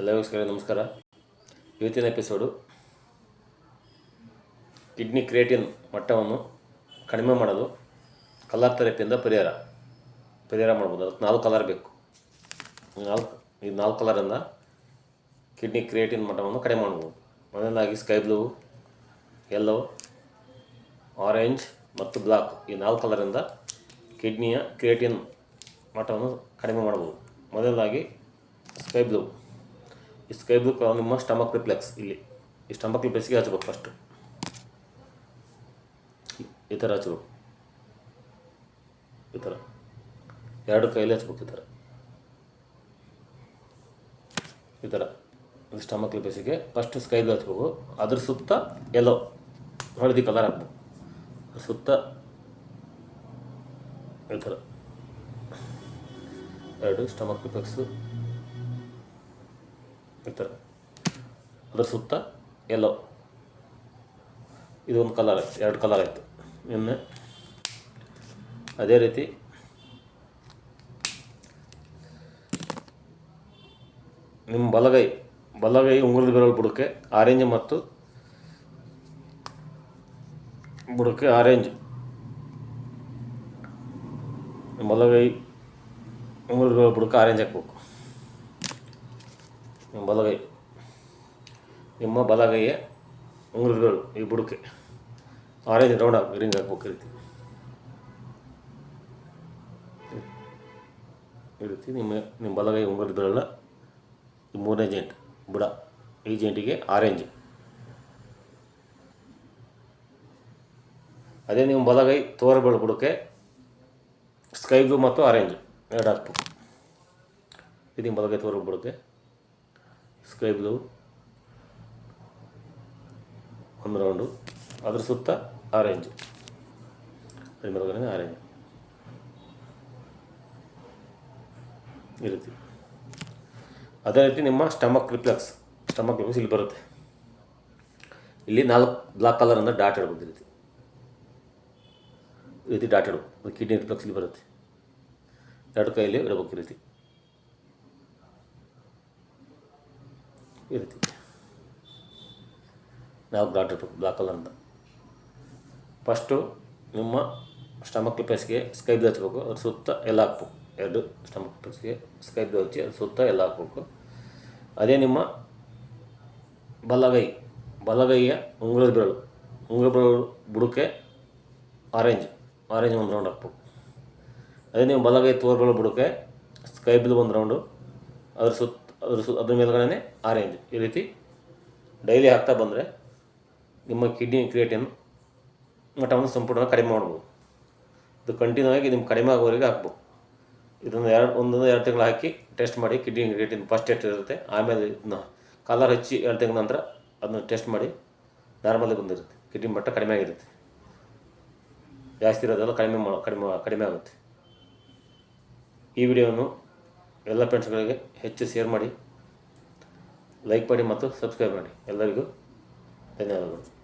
ಎಲ್ಲ ನಮಸ್ಕಾರ ನಮಸ್ಕಾರ. ಇವತ್ತಿನ ಎಪಿಸೋಡು ಕಿಡ್ನಿ ಕ್ರಿಯೇಟಿನ್ ಮಟ್ಟವನ್ನು ಕಡಿಮೆ ಮಾಡಲು ಕಲರ್ ಥೆರಪಿಯಿಂದ ಪರಿಹಾರ. ಪರಿಹಾರ ಮಾಡ್ಬೋದು. ಅದಕ್ಕೆ ನಾಲ್ಕು ಕಲರ್ ಬೇಕು. ನಾಲ್ಕು ಈ ನಾಲ್ಕು ಕಲರಿಂದ ಕಿಡ್ನಿ ಕ್ರಿಯೇಟಿನ್ ಮಟ್ಟವನ್ನು ಕಡಿಮೆ ಮಾಡ್ಬೋದು. ಮೊದಲನೇದಾಗಿ ಸ್ಕೈ ಬ್ಲೂ ಯೆಲ್ಲೋ ಆರೆಂಜ್ ಮತ್ತು ಬ್ಲಾಕ್ ಈ ನಾಲ್ಕು ಕಲರಿಂದ ಕಿಡ್ನಿಯ ಕ್ರಿಯೇಟಿನ್ ಮಟ್ಟವನ್ನು ಕಡಿಮೆ ಮಾಡ್ಬೋದು. ಮೊದಲನೇದಾಗಿ ಸ್ಕೈ ಬ್ಲೂ. ಈ ಸ್ಕೈ ಬ್ಲೂ ಕಲರ್ ನಿಮ್ಮ ಸ್ಟಮಕ್ ರಿಫ್ಲೆಕ್ಸ್ ಇಲ್ಲಿ. ಈ ಸ್ಟಮಕ್ ರಿಫ್ಲೆಕ್ಸ್ಗೆ ಹಚ್ಬೇಕು ಫಸ್ಟು ಈ ಥರ ಹಚ್ಬೇಕು. ಈ ಥರ ಎರಡು ಕೈಲಿ ಹಚ್ಬೇಕು ಈ ಥರ ಈ ಥರ ಸ್ಟಮಕ್ ಲಿಪೇಸಿಗೆ ಫಸ್ಟ್ ಸ್ಕೈ ಬ್ಲೂ ಹಚ್ಬೇಕು. ಅದ್ರ ಸುತ್ತ ಎಲ್ಲೋ ಹಳದಿ ಕಲರ್ ಹಾಕ್ಬೇಕು. ಅದ್ರ ಸುತ್ತ ಈ ಥರ ಎರಡು ಸ್ಟಮಕ್ ಲಿಪೆಕ್ಸು ಥರ ಅದ್ರ ಸುತ್ತ ಎಲ್ಲೋ ಇದೊಂದು ಕಲರ್ ಎರಡು ಕಲರ್ ಆಯಿತು. ಇನ್ನು ಅದೇ ರೀತಿ ನಿಮ್ಮ ಬಲಗೈ ಬಲಗೈ ಉಂಗುರದ ಬೆರಳು ಬುಡಕ್ಕೆ ಆರೆಂಜ್ ಮತ್ತು ಬುಡಕ್ಕೆ ಆರೆಂಜ್ ನಿಮ್ಮ ಬಲಗೈ ಉಂಗುರದ ಬೆರಳು ಬುಡಕ್ಕೆ ಆರೆಂಜ್ ಹಾಕ್ಬೇಕು. ನಿಮ್ಮ ಬಲಗೈ, ನಿಮ್ಮ ಬಲಗೈಯ ಉಂಗುರಗಳು ಈ ಬುಡಕ್ಕೆ ಆರೆಂಜ್ ರೌಂಡ್ ಹಾಕಿ, ರಿಂಗ್ ಹಾಕ್ಬೇಕು ರೀತಿ. ಈ ನಿಮ್ಮ ನಿಮ್ಮ ಬಲಗೈ ಉಂಗುರದಲ್ಲ ಈ ಮೂರನೇ ಜೇಂಟ್ ಬುಡ, ಈ ಜೇಂಟಿಗೆ ಆರೆಂಜ್. ಅದೇ ನಿಮ್ಮ ಬಲಗೈ ತೋರಬೇಳು ಬುಡಕ್ಕೆ ಸ್ಕೈ ಬ್ಲೂ ಮತ್ತು ಆರೆಂಜ್. ಎರಡು ಹಾಕ್ಬೇಕು. ಇದು ನಿಮ್ಮ ಬಲಗೈ ತೋರ ಬುಡಕ್ಕೆ ಸ್ಕೈ ಬ್ಲೂ ಒಂದು ರೌಂಡು ಅದ್ರ ಸುತ್ತ ಆರೆಂಜ್ ಅದ್ರ ಮೇಲ್ಗಡೆ ಆರೆಂಜ್ ಈ ರೀತಿ ಅದೇ ರೀತಿ ನಿಮ್ಮ ಸ್ಟಮಕ್ ರಿಫ್ಲೆಕ್ಸ್ ಸ್ಟಮಕ್ ರಿಫ್ಲೆಕ್ಸ್ ಇಲ್ಲಿ ಬರುತ್ತೆ. ಇಲ್ಲಿ ನಾಲ್ಕು ಬ್ಲಾಕ್ ಕಲರಿಂದ ಡಾಟ್ ಇಡ್ಬೋದು ಈ ರೀತಿ. ಈ ರೀತಿ ಡಾಟ್ ಇಡ್ಬೋದು ಕಿಡ್ನಿ ರಿಫ್ಲೆಕ್ಸ್ ಇಲ್ಲಿ ಬರುತ್ತೆ. ಎರಡು ಕೈಯಲ್ಲಿ ಇಡಬೇಕು ಈ ರೀತಿ. ಈ ರೀತಿ ನಾವು ಡಾಟ್ ಇರ್ಬೇಕು ಬ್ಲಾಕ್ ಅಂತ. ಫಸ್ಟು ನಿಮ್ಮ ಸ್ಟಮಕ್ ಪ್ಲೇಸ್ಗೆ ಸ್ಕೈ ಬ್ಲೂ ಹಚ್ಬೇಕು, ಅದ್ರ ಸುತ್ತ ಎಲ್ಲ ಹಾಕ್ಬೇಕು. ಎರಡು ಸ್ಟಮಕ್ ಪೇಸ್ಗೆ ಸ್ಕೈ ಹಚ್ಚಿ ಅದ್ರ ಸುತ್ತ ಎಲ್ಲ ಹಾಕ್ಬೇಕು. ಅದೇ ನಿಮ್ಮ ಬಲಗೈ, ಬಲಗೈಯ ಉಂಗುರದ ಬೆರಳು ಉಂಗುರ ಬೆರಳು ಬುಡಕ್ಕೆ ಆರೆಂಜ್ ಆರೆಂಜ್ ಒಂದು ರೌಂಡ್ ಹಾಕ್ಬೇಕು. ಅದೇ ನಿಮ್ಮ ಬಲಗೈ ತೋರ್ಬೆರಳು ಬುಡಕ್ಕೆ ಸ್ಕೈ ಬ್ಲೂ ಒಂದು ರೌಂಡು, ಅದ್ರ ಸುತ್ತ ಅದ್ರ ಸು, ಅದ್ರ ಮೇಲ್ಗಡೆ ಆರೆಂಜ್ ಈ ರೀತಿ ಡೈಲಿ ಹಾಕ್ತಾ ಬಂದರೆ ನಿಮ್ಮ ಕಿಡ್ನಿ ಕ್ರಿಯೇಟಿನ್ ಮಟ್ಟವನ್ನು ಸಂಪೂರ್ಣ ಕಡಿಮೆ ಮಾಡ್ಬೋದು. ಇದು ಕಂಟಿನ್ಯೂ ಆಗಿ ನಿಮ್ಮ ಕಡಿಮೆ ಆಗೋವರೆಗೆ ಹಾಕ್ಬೇಕು ಇದನ್ನು ಎರಡು ಒಂದೊಂದು ಎರಡು ತಿಂಗಳು ಹಾಕಿ ಟೆಸ್ಟ್ ಮಾಡಿ ಕಿಡ್ನಿ ಕ್ರಿಯೇಟಿನ್ ಫಸ್ಟ್ ಟೆಸ್ಟ್ ಇರುತ್ತೆ. ಆಮೇಲೆ ಇದನ್ನ ಕಾಲರ್ ಹಚ್ಚಿ ಎರಡು ತಿಂಗಳ ನಂತರ ಅದನ್ನು ಟೆಸ್ಟ್ ಮಾಡಿ ನಾರ್ಮಲ್ ಬಂದಿರುತ್ತೆ. ಕಿಡ್ನಿ ಮಟ್ಟ ಕಡಿಮೆ ಆಗಿರುತ್ತೆ. ಜಾಸ್ತಿ ಇರೋದೆಲ್ಲ ಕಡಿಮೆ ಕಡಿಮೆ ಕಡಿಮೆ ಆಗುತ್ತೆ. ಈ ವಿಡಿಯೋವನ್ನು ಎಲ್ಲ ಫ್ರೆಂಡ್ಸ್ಗಳಿಗೆ ಹೆಚ್ಚು ಶೇರ್ ಮಾಡಿ ಲೈಕ್ ಮಾಡಿ ಮತ್ತು ಸಬ್ಸ್ಕ್ರೈಬ್ ಮಾಡಿ. ಎಲ್ಲರಿಗೂ ಧನ್ಯವಾದಗಳು.